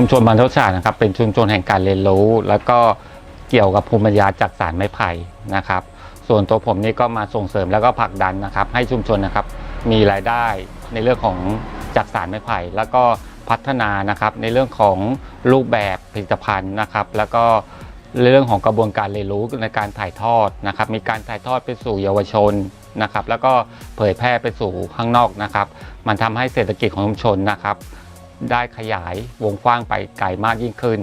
ชุมชนบรรทศาสตร์นะครับเป็นชุมชนแห่งการเรียนรู้ แล้วก็เกี่ยวกับภูมิปัญญาจากสารไม้ไผ่นะครับ ส่วนตัวผมนี่ก็มาส่งเสริมแล้วก็ผลักดันนะครับ ให้ชุมชนนะครับมีรายได้ในเรื่องของจากสารไม้ไผ่ แล้วก็พัฒนานะครับในเรื่องของรูปแบบผลิตภัณฑ์นะครับ แล้วก็เรื่องของกระบวนการเรียนรู้ในการถ่ายทอดนะครับ มีการถ่ายทอดไปสู่เยาวชนนะครับ แล้วก็เผยแพร่ไปสู่ข้างนอกนะครับ มันทำให้เศรษฐกิจของชุมชนนะครับ ได้ขยายวงกว้างไปไกลมากยิ่งขึ้น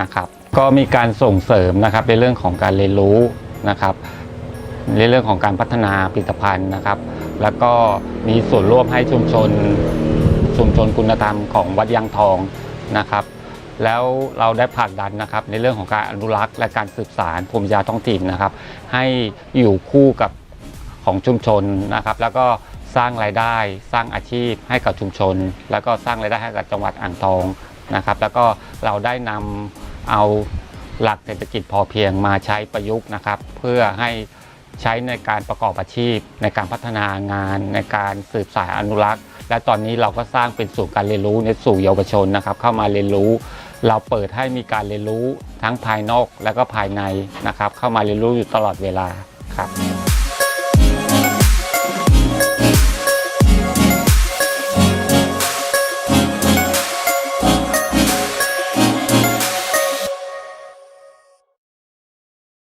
นะครับ ก็มีการส่งเสริมนะครับในเรื่องของการเรียนรู้นะครับ ในเรื่องของการพัฒนาผลิตภัณฑ์นะครับ แล้วก็มีส่วนร่วมให้ชุมชนชุมชนคุณธรรมของวัดยางทองนะครับ แล้วเราได้ผลักดันนะครับ ในเรื่องของการอนุรักษ์ และการสืบสารภูมิปัญญาท้องถิ่นนะครับ ให้อยู่คู่กับของชุมชนนะครับ แล้วก็ สร้างรายได้ สร้างอาชีพให้กับชุมชน แล้วก็สร้างรายได้ให้กับจังหวัดอ่างทองนะครับ แล้วก็เราได้นำเอาหลักเศรษฐกิจพอเพียงมาใช้ประยุกต์นะครับ เพื่อให้ใช้ในการประกอบอาชีพ ในการพัฒนางาน ในการสืบสายอนุรักษ์ และตอนนี้เราก็สร้างเป็นศูนย์การเรียนรู้ในสู่เยาวชนนะครับ เข้ามาเรียนรู้ เราเปิดให้มีการเรียนรู้ทั้งภายนอกและก็ภายในนะครับ เข้ามาเรียนรู้อยู่ตลอดเวลาครับ